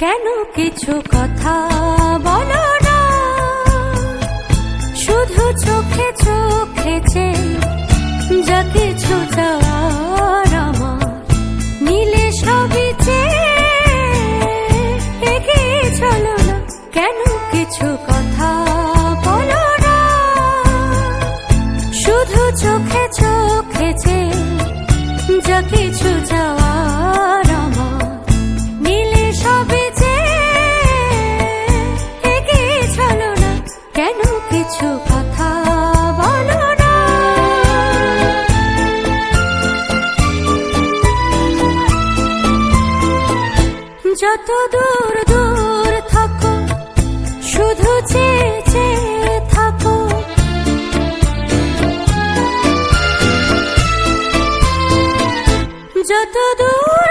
কেন কিছু কথা বলো না? শুধু চোখে চোখে যে যা কিছু চাওয়ার আমার নীলে সবই এগিয়ে চলো না। কেন কিছু কথা বলো না? শুধু চোখে চোখে যে যা কিছু যাওয়ার যত দূর দূর থাকো শুধু চেয়ে চেয়ে থাকো। যত দূর